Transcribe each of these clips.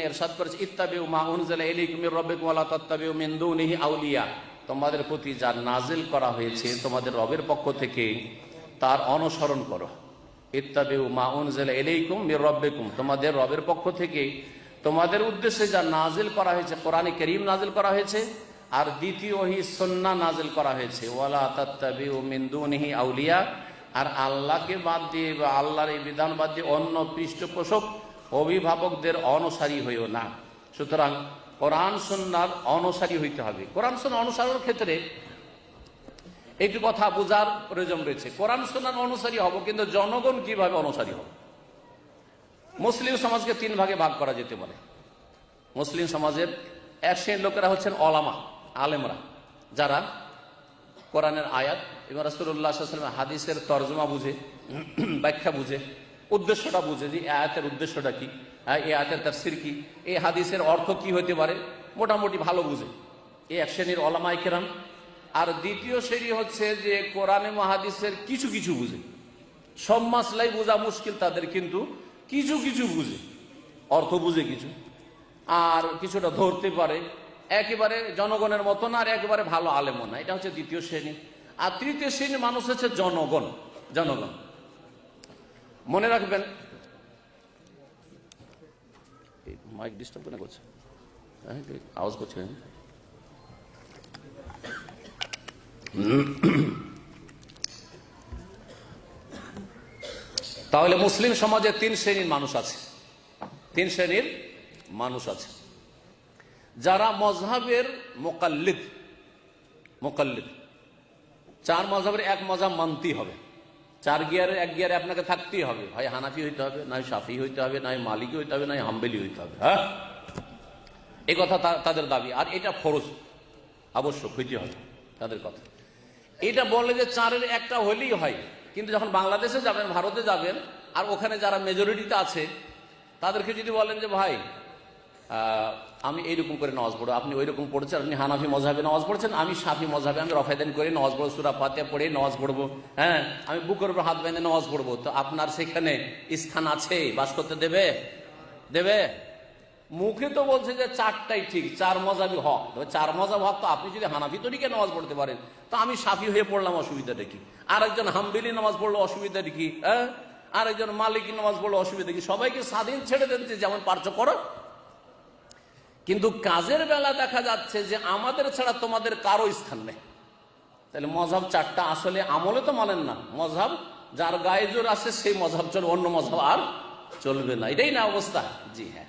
এরশাদ করেছে আউলিয়া। তোমাদের প্রতি যা নাজিল করা হয়েছে, তোমাদের রবের পক্ষ থেকে তার অনুসরণ করো। মির তোমাদের রবের পক্ষ থেকে তোমাদের উদ্দেশ্যে যা নাজিল করা হয়েছে, কোরআনে করিম নাজিল করা হয়েছে, আর দ্বিতীয় হি সন্না নাজিল করা হয়েছে ওয়ালা আউলিয়া। আর আল্লাহকে বাদ দিয়ে বা আল্লাহর এই বিধান বাদ দিয়ে অন্য পৃষ্ঠপোষক অভিভাবকদের অনুসারী হইও না। সুতরাং কোরআন সন্ন্যার অনুসারী হইতে হবে। কোরআন সন্না অনুসরণের ক্ষেত্রে একটু কথা বোঝার প্রয়োজন রয়েছে। কোরআন সন্ন্যার অনুসারী হব, কিন্তু জনগণ কীভাবে অনুসারী হবে? মুসলিম সমাজকে তিন ভাগে ভাগ করা যেতে পারে। মুসলিম সমাজের এক শ্রেণির লোকেরা হচ্ছেন অলামা আলেমরা, যারা কোরআনের আয়াত এবং রাসুল্লাহ হাদিসের তর্জমা বুঝে ব্যাখ্যা বুঝে উদ্দেশ্যটা বুঝে যে আয়াতের উদ্দেশ্যটা কি? হ্যাঁ, এই আয়াতের তাফসির কি? এই হাদিসের অর্থ কি হতে পারে? মোটামুটি ভালো বুঝে। এই এক শ্রেণির অলামাই কেরাম। আর দ্বিতীয় শ্রেণি হচ্ছে যে কোরআনে মহাদিসের কিছু কিছু বুঝে। সব মাসলাই বোঝা মুশকিল তাদের কিন্তু কিছু কিছু বুঝে। অর্থ বুঝে কিছু। আর কিছুটা ধরতে পারে। একেবারে জনগণের মতো না আর একেবারে ভালো আলেমও না। এটা হচ্ছে দ্বিতীয় শ্রেণি। আর তৃতীয় শ্রেণির মানুষ হচ্ছে জনগণ। জনগণ। মনে রাখবেন মাইক ডিস্টার্ব কেন করছে? হ্যাঁ, আওয়াজ করছে তাহলে মুসলিম সমাজে তিন শ্রেণির মানুষ আছে। তিন শ্রেণির মানুষ আছে। যারা মজহাবের মোকাল্লিদ মোকাল্লিদ। চার মজহাবের এক মজাব মানতেই হবে। চার গিয়ারে, এক গিয়ারে আপনাকে থাকতেই হবে। হয় হানাফি হইতে হবে, নয় সাফি হইতে হবে, নয় মালিকি হইতে হবে, নয় হাম্বেলি হইতে হবে হ্যাঁ? এই কথা তাদের দাবি। আর এটা ফরজ, আবশ্যক, হইতে হবে তাদের কথা। এটা বলে যে চারের একটা হলেই হয়, কিন্তু যখন বাংলাদেশে যাবেন, ভারতে যাবেন, আর ওখানে যারা মেজরিটিতে আছে, তাদেরকে যদি বলেন যে, ভাই আমি এইরকম করে নামাজ পড়ো আপনি ওই রকম পড়ছেন, আপনি হানাফি মজাবে নামাজ পড়ছেন, আমি সাফি মজাবে আমি রফায়দান করে নামাজ পড়ব, সুরা পাতে পড়ে নামাজ পড়ব হ্যাঁ? আমি বুকের উপর হাত বেঁধে নামাজ পড়ব। তো আপনার সেখানে স্থান আছে? বাস করতে দেবে? দেবে? মুখে তো বলছে যে চারটাই ঠিক, চার মজাবি হক। চার মজাব হক তো আপনি যদি হানাফি তরিকে নামাজ পড়তে পারেন, তো আমি সাফি হয়ে পড়লাম, অসুবিধাটা কি? আরেকজন হাম্বিলি নামাজ পড়ল অসুবিধাটা কি হ্যাঁ? আরেকজন মালিকি নামাজ পড়ল অসুবিধা কি? সবাইকে স্বাধীন ছেড়ে দেন যে যেমন পারছ করো। কিন্তু কাজের বেলা দেখা যাচ্ছে যে আমাদের ছাড়া তোমাদের কারও স্থান নেই। তাহলে মজাব চারটা আসলে আমলে তো মানেন না। মজাব যার গায়ে জোর আছে, সেই মজাব চলবে অন্য মজাব আর চলবে না। এটাই না অবস্থা? জি হ্যাঁ।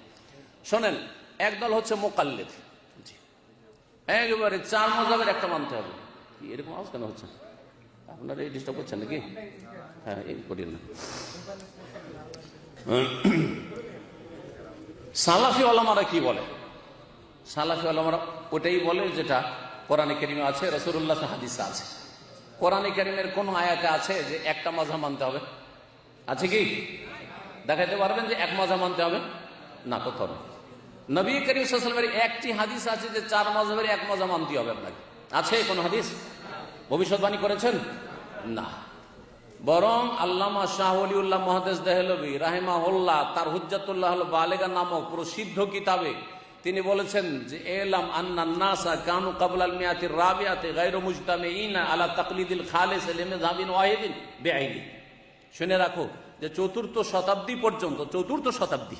শোনেন, একদল হচ্ছে মোকাল্লেদ। জি। একেবারে চার মজাবের একটা মানতে হবে। এরকম আওয়াজ কেন হচ্ছে? আপনারা এই ডিস্টার্ব করছেন নাকি? হ্যাঁ এই না। সালাফি আলমারা কি বলে? সালাফি আলমারা ওটাই বলে যেটা কোরআনে কেরিমে আছে রসুল্লাহ হাদিসা আছে। কোরআনে কেরিমের কোন আয়াতে আছে যে একটা মজা মানতে হবে? আছে কি? দেখাইতে পারবেন যে এক মজা মানতে হবে? না, কোথাও নবী করিম সাল্লামের একটি হাদিস আছে যে চার মজাবের এক মজা মানতে হবে আপনাকে। আছে কোন হাদিস? ভবিষ্যৎবাণী করেছেন? না। বরং আল্লামা শাহ অলিউল্লাহ মহাদেশ দেহলবি রাহেমাহুল্লাহ তার হুজ্জাতুল্লাহ হল বালেগা নামক প্রসিদ্ধ কিতাবে তিনি বলেছেন যে, এলাম আন্না নাসা কানু কাবুল মিয়াতি রাবিয়াতে গায়রু মুজতামে ইনা আলা তাকলিদিল খালেস এলেমে জাবিন ওয়াহিদিন বেআইনি। শুনে রাখো যে, চতুর্থ শতাব্দী পর্যন্ত, চতুর্থ শতাব্দী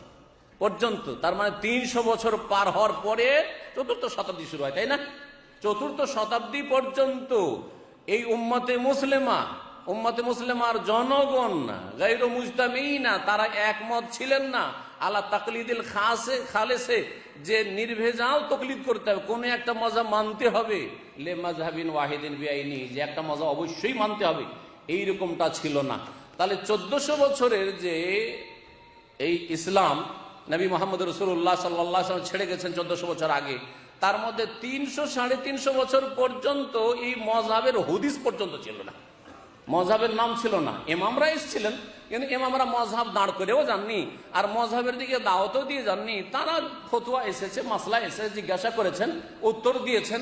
পর্যন্ত, তার মানে তিনশো বছর পার হওয়ার পরে চতুর্থ শতাব্দী শুরু হয়, তাই না? চতুর্থ শতাব্দী পর্যন্ত এই উম্মতে মুসলিমা, উম্মতে মুসলিমার জনগণ গাইর মুজতামিনা তারা একমত ছিলেন না। আলা তাকলিদিল খাসে, খালেসে, যে নির্ভেজাল তকলিদ করতে হবে। কোন একটা মজা মানতে হবে। লে মাজহাবিন ওয়াহিদিন বিআইনি, যে একটা মজা অবশ্যই মানতে হবে। এই রকমটা ছিল না। তাহলে চোদ্দশো বছরের যে এই ইসলাম, নবী মোহাম্মদ রসুল্লাহ সাল্লাহ ছেড়ে গেছেন চোদ্দশো বছর আগে, তার মধ্যে তিনশো, সাড়ে তিনশো বছর পর্যন্ত এই মজাবের হুদিস পর্যন্ত ছিল না। মজাবের নাম ছিল না। এমামরা এসেছিলেন কিন্তু এমামরা মজাব দাঁড় করেও যাননি আর মজাবের দিকে দাওয়াতও দিয়ে যাননি তারা ফতুয়া এসেছে, মাসলা এসে জিজ্ঞাসা করেছেন, উত্তর দিয়েছেন।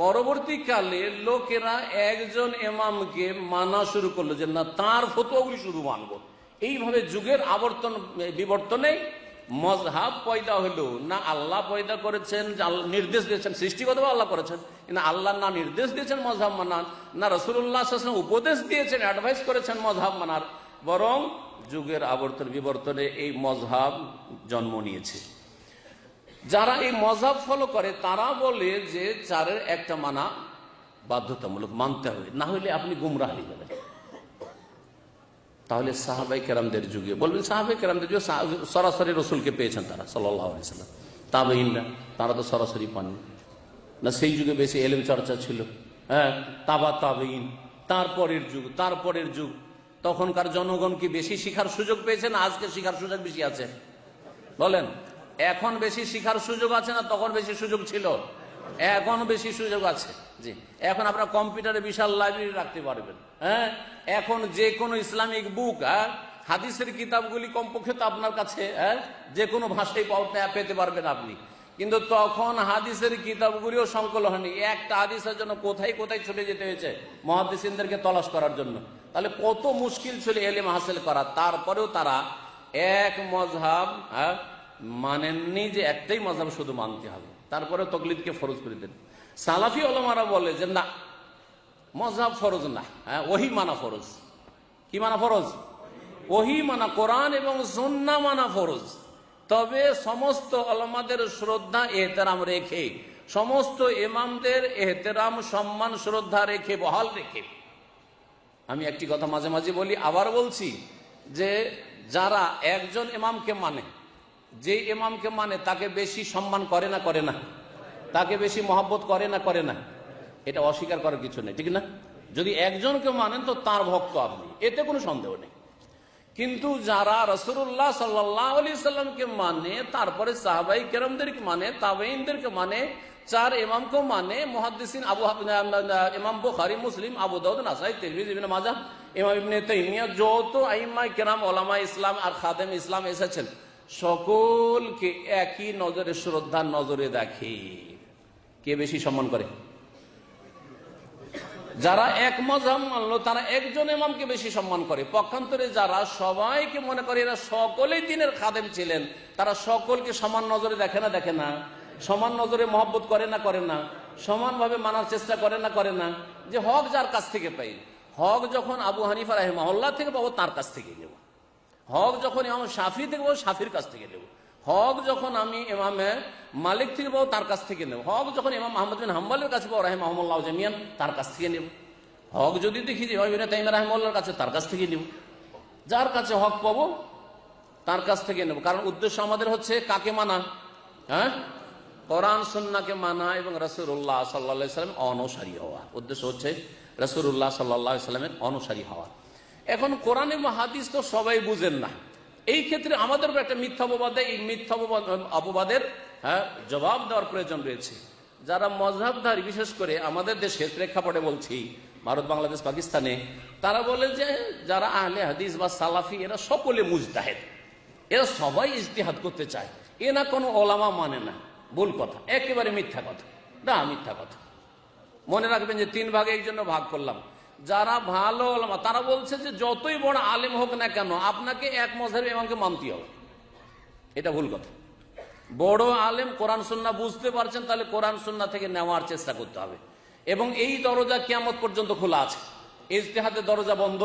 পরবর্তীকালে লোকেরা একজন এমামকে মানা শুরু করল যে, না, তার ফতুয়াগুলি শুধু মানবো। এইভাবে যুগের আবর্তন, বিবর্তনে মজহাব পয়দা হলো। না, আল্লাহ পয়দা করেছেন নির্দেশ দিয়েছেন সৃষ্টিগত আল্লাহ করেছেন না আল্লাহ না নির্দেশ দিয়েছেন মজহাব মানার, না রসুল্লাহ উপদেশ দিয়েছেন, অ্যাডভাইস করেছেন মজহাব মানার। বরং যুগের আবর্তন বিবর্তনে এই মজহাব জন্ম নিয়েছে। যারা এই মজাব ফলো করে, তারা বলে যে চারের একটা মানা বাধ্যতামূলক মানতে হবে, না হলে আপনি গুমরাহ হয়ে যাবেন। তাহলে সাহাবাই কেরামদের যুগে, বলবেন সাহাবাই কেরামদের যুগে সরাসরি রসুলকে পেয়েছেন তারা সাল্লাম। তাবেইনরা তারা তো সরাসরি পাননি। না সেই যুগে বেশি এলেম চর্চা ছিল। হ্যাঁ তাবা তাবেইন তারপরের যুগ তারপরের যুগ। তখনকার জনগণ কি বেশি শিখার সুযোগ পেয়েছে না আজকে শিখার সুযোগ বেশি আছে? বলেন, এখন বেশি শিখার সুযোগ আছে না তখন বেশি সুযোগ ছিল? এখন বেশি সুযোগ আছে। জি, এখন আপনার কম্পিউটারে বিশাল লাইব্রেরি রাখতে পারবেন। হ্যাঁ? এখন যে কোনো ইসলামিক বুক হ্যাঁ? হাদিসের কিতাবগুলি কমপক্ষে তো আপনার কাছে হ্যাঁ? যে কোনো ভাষায় পেতে পারবেন আপনি। কিন্তু তখন হাদিসের কিতাবগুলিও সংকলন হয়নি। একটা হাদিসের জন্য কোথায় কোথায় ছুটে যেতে হয়েছে? মহাদিসিনদেরকে তলাশ করার জন্য। তাহলে কত মুশকিল ছিল এলেম হাসিল করা। তারপরেও তারা এক মজহাব হ্যাঁ, মানেননি যে একটাই মজহাব শুধু মানতে হবে। তারপরে তকলিদকে ফরজ করে দেন। সালাফি ওলামারা বলে যে না মজহাব ফরজ না হ্যাঁ ওহি মানা ফরজ। কি মানা ফরজ? ওহি মানা কোরআন এবং সন্না মানা ফরজ। তবে সমস্ত আলমাদের শ্রদ্ধা এহতেরাম রেখে সমস্ত ইমামদের এহতেরাম সম্মান শ্রদ্ধা রেখে বহাল রেখে আমি একটি কথা মাঝে মাঝে বলি, আবার বলছি যে যারা একজন ইমামকে মানে যে ইমামকে মানে তাকে বেশি সম্মান করে না করে না, তাকে বেশি মহব্বত করে না করে না, এটা অস্বীকার করার কিছু নেই, ঠিক না? যদি একজনকে মানেন তো তার ভক্ত আপনি, এতে কোনো সন্দেহ নেই। কিন্তু যারা রসুল্লাহ সাল্লাহ আলি সাল্লামকে মানে তারপরে সাহাবাই কেরমদেরকে মানে তাবেইনদেরকে মানে চার ইমামকে মানে মহাদিসিন আবু ইমাম বুখারি, মুসলিম, আবু দাউদ, নাসাই, তিরমিজ, ইবনে মাজাহ, ইমাম যত আইম্মা কেরাম ওলামা ইসলাম আর খাদেম ইসলাম এসেছেন। সকলকে একই নজরে শ্রদ্ধার নজরে দেখে। কে বেশি সম্মান করে? যারা এক মজাম মানলো, তারা একজন ইমামকে বেশি সম্মান করে। পক্ষান্তরে যারা সবাইকে মনে করে, এরা সকলেই দিনের খাদেম ছিলেন, তারা সকলকে সমান নজরে দেখে না দেখে না। সমান নজরে মহব্বত করে না করে না। সমানভাবে মানার চেষ্টা করে না করে না। যে হক যার কাছ থেকে পাই। হক যখন আবু হানিফা রাহিমাহুল্লাহ থেকে পাবো, তার কাছ থেকে নেব। হক যখন ইমাম সাফি থেকে পাবো, শাফির কাছ থেকে নেব। হক যখন আমি ইমামে মালিক থেকে পাবো, তার কাছ থেকে নেব। হক যখন ইমাম আহমদ বিন হাম্বালের কাছে পাবো রাহিম আহমুল্লাহ জামিয়ান, তার কাছ থেকে নেব। হক যদি দেখি যে ইমাম তাইম রাহিমুল্লাহর কাছে, তার কাছ থেকে নেব। যার কাছে হক পাবো, তার কাছ থেকে নেব। কারণ উদ্দেশ্য আমাদের হচ্ছে কাকে মানা হ্যাঁ? কোরআন সন্নাকে মানা এবং রসুল্লাহ সাল্লা সাল্লাম অনুসারী হওয়া। উদ্দেশ্য হচ্ছে রসুল্লাহ সাল্লাহ সাল্লামের অনুসারী হওয়া। এখন কোরআন হাদিস তো সবাই বুঝেন না। এই ক্ষেত্রে আমাদের একটা মিথ্যা অপবাদ, এই মিথ্যা অপবাদ- অপবাদের হ্যাঁ জবাব দেওয়ার প্রয়োজন রয়েছে। যারা মজহাবধারী, বিশেষ করে আমাদের দেশের প্রেক্ষাপটে বলছি, ভারত, বাংলাদেশ, পাকিস্তানে, তারা বলে যে যারা আহলে হাদিস বা সালাফি, এরা সকলে মুজতাহেদ। এরা সবাই ইজতিহাদ করতে চায়। এ না কোনো ওলামা মানে না। ভুল কথা, একেবারে মিথ্যা কথা। না, মিথ্যা কথা। মনে রাখবেন যে তিন ভাগে এই জন্য ভাগ করলাম। যারা ভালো ওলামা, তারা বলছে যে যতই বড় আলেম হোক না কেন, আপনাকে এক মজাবে ইমামকে মানতে হবে। এটা ভুল কথা। বড় আলেম কোরআন সুন্না বুঝতে পারছেন, তাহলে কোরআন সুন্না থেকে নেওয়ার চেষ্টা করতে হবে। এবং এই দরজা কিয়ামত পর্যন্ত খোলা আছে। ইজতেহাদের দরজা বন্ধ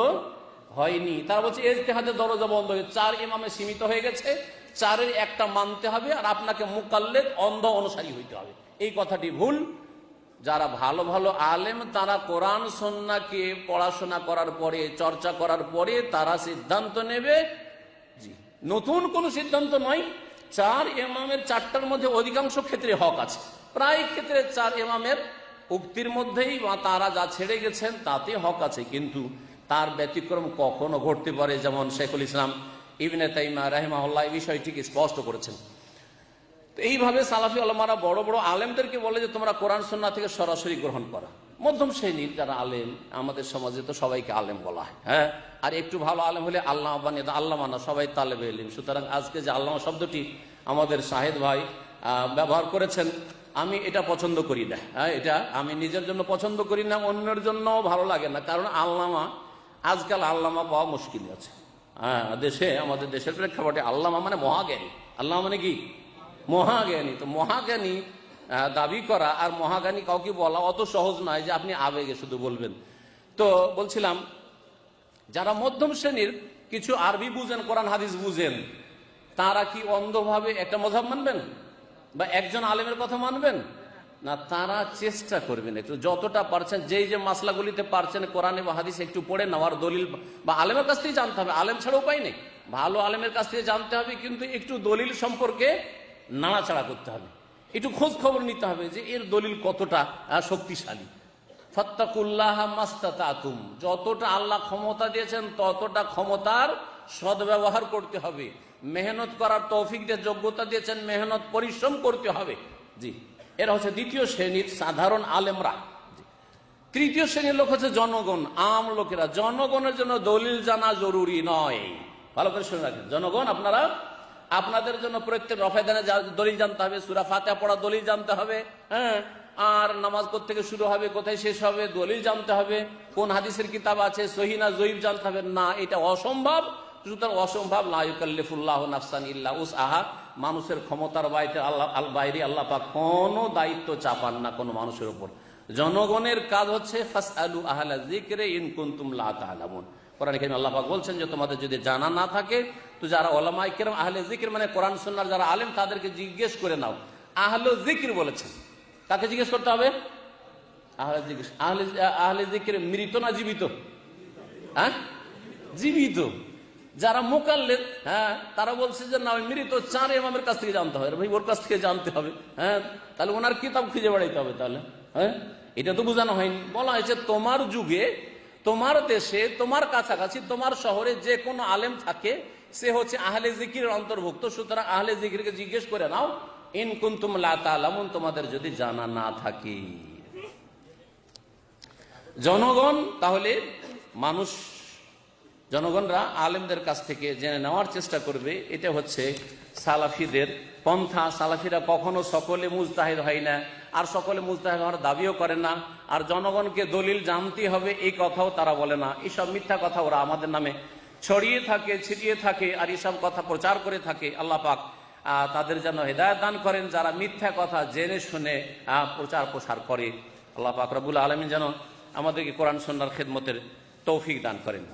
হয়নি। তারা বলছে, ইজতেহাদের দরজা বন্ধ হয়ে চার ইমামে সীমিত হয়ে গেছে। চারের একটা মানতে হবে আর আপনাকে মুকাল্লেদ অন্ধ অনুসারী হইতে হবে। এই কথাটি ভুল। যারা ভালো ভালো আলেম, তারা কোরআন, সন্নাকে পড়াশোনা করার পরে, চর্চা করার পরে তারা সিদ্ধান্ত নেবে জি, নতুন কোন সিদ্ধান্ত নয়। চার এমামের চারটার মধ্যে অধিকাংশ ক্ষেত্রে হক আছে। প্রায় ক্ষেত্রে চার এমামের উক্তির মধ্যেই বা তারা যা ছেড়ে গেছেন তাতে হক আছে। কিন্তু তার ব্যতিক্রম কখনো ঘটতে পারে, যেমন শেখুল ইসলাম ইবনে তাইমা রাহিমাহুল্লাহ এই বিষয়টিকে স্পষ্ট করেছেন? তো এইভাবে সালাফি আলমারা বড় বড় আলেমদেরকে বলে যে তোমরা কোরআন সন্না থেকে সরাসরি গ্রহণ করা। মধ্যম শ্রেণির যারা আলেম, আমাদের সমাজে তো সবাইকে আলেম বলা হয় হ্যাঁ? আর একটু ভালো আলেম হলে আল্লাহ বানিয়ে আল্লাহ মানা, সবাই তালেবে এলিম। সুতরাং আজকে যে আল্লাহ শব্দটি আমাদের শাহেদ ভাই ব্যবহার করেছেন, আমি এটা পছন্দ করি না হ্যাঁ? এটা আমি নিজের জন্য পছন্দ করি না, অন্যের জন্য ভালো লাগে না। কারণ আল্লামা, আজকাল আল্লামা পাওয়া মুশকিল আছে। দেশে, আমাদের দেশের প্রেক্ষাপটে আল্লামা মানে মহাজ্ঞানী। আল্লাহ মানে কি? মহাজ্ঞানী। তো মহাজ্ঞানী দাবি করা আর মহাজ্ঞানী কাউকে বলা অত সহজ নয় যে আপনি আবেগে শুধু বলবেন। তো বলছিলাম, যারা মধ্যম শ্রেণির কিছু আরবি বুঝেন, কোরআন, হাদিস বুঝেন, তারা কি অন্ধভাবে একটা মজাব মানবেন? বা একজন আলেমের কথা মানবেন? না, তারা চেষ্টা করবেন একটু যতটা পারছেন, যেই যে মাসলাগুলিতে পারছেন, কোরআনে বা হাদিস একটু পড়ে নেওয়ার দলিল বা আলেমের কাছ থেকে জানতে হবে। আলেম ছাড়া উপায় নেই। ভালো আলেমের কাছ থেকে জানতে হবে, কিন্তু একটু দলিল সম্পর্কে নাড়াচাড়া করতে হবে। একটু খোঁজ খবর নিতে হবে যে এর দলিল কতটা শক্তিশালী। ফত্তাকুল্লাহ যতটা আল্লাহ ক্ষমতা দিয়েছেন, ততটা ক্ষমতার সদ্ব্যবহার করতে হবে। মেহনত করার তৌফিক যোগ্যতা দিয়েছেন, মেহনত, পরিশ্রম করতে হবে। জি। এরা হচ্ছে দ্বিতীয় শ্রেণির সাধারণ আলেমরা। তৃতীয় শ্রেণির লোক হচ্ছে জনগণ, আম লোকেরা। জনগণের জন্য দলিল জানা জরুরি নয়। ভালো করে শুনে রাখেন। জনগণ, আপনারা, আপনাদের জন্য প্রত্যেক রফায়দানে দলিল জানতে হবে, সুরা ফাতে পড়া দলিল জানতে হবে হ্যাঁ? আর নামাজ থেকে শুরু হবে, কোথায় শেষ হবে, দলিল জানতে হবে, কোন হাদিসের কিতাব আছে সহিনা জয়ীব জানতে হবে। না, এটা অসম্ভব। সুতরাং অসম্ভব লাইকাল্লিফুল্লাহ নাফসান ইল্লা উস আহা মানুষের ক্ষমতার বাইরে আল্লাহ আল বাইরে আল্লাহ পাক কোনো দায়িত্ব চাপান না কোনো মানুষের উপর। জনগণের কাজ হচ্ছে ফাস আলু আহলা জিক্রে ইন কুন্তুম লা তাআলামুন। কোরআন কারীম আল্লাহ বলছেন যে, তোমাদের যদি জানা না থাকে, তো যারা ওলামায়ে কেরাম, আহলে জিকির মানে কোরআন সুন্নাহর যারা আলেম, তাদেরকে জিজ্ঞেস করে নাও। আহলে জিকির বলেছেন। কাকে জিজ্ঞেস করতে হবে? আহলে জিজ্ঞেস আহলে আহলে জিকির মৃত না জীবিত? হ্যাঁ? জীবিত। যারা মোকাল্লেদ হ্যাঁ তারা বলছে যে, না মৃত, চার ইমামের কাছ থেকে জানতে হবে। ভাই, ওর কাছ থেকে জানতে হবে হ্যাঁ? তাহলে ওনার কিতাব খুঁজে বেড়াইতে হবে তাহলে হ্যাঁ? এটা তো বোঝানো হয়নি। বলা হয়েছে, তোমার যুগে, তোমার দেশে, তোমার কাছাকাছি, তোমার শহরে যে কোনো আলেম থাকে, সে হচ্ছে আহলে জিকিরের অন্তর্ভুক্ত। সুতরাং আহলে জিকিরকে জিজ্ঞেস করে নাও, ইন কুন্তুম লা তালামুন তোমাদের যদি জানা না থাকে। জনগণ, তাহলে মানুষ জনগণরা আলেমদের কাছ থেকে জেনে নেওয়ার চেষ্টা করবে, এটা হচ্ছে সালাফিদের পন্থা। সালাফিরা কখনো সকলে মুজতাহিদ হয় না, আর সকলে মুজতাহিদ হওয়ার দাবিও করে না, আর জনগণকে দলিল জানতে হবে, এই কথাও তারা বলে না। এইসব মিথ্যা কথা ওরা আমাদের নামে ছড়িয়ে থাকে, ছিটিয়ে থাকে, আর এইসব কথা প্রচার করে থাকে। আল্লাহ পাক তাদের যেন হেদায়ত দান করেন, যারা মিথ্যা কথা জেনে শুনে প্রচার প্রসার করে। আল্লাহ পাক রবুল আলমিন যেন আমাদেরকে কোরআন সন্ন্যার খেদমতের তৌফিক দান করেন।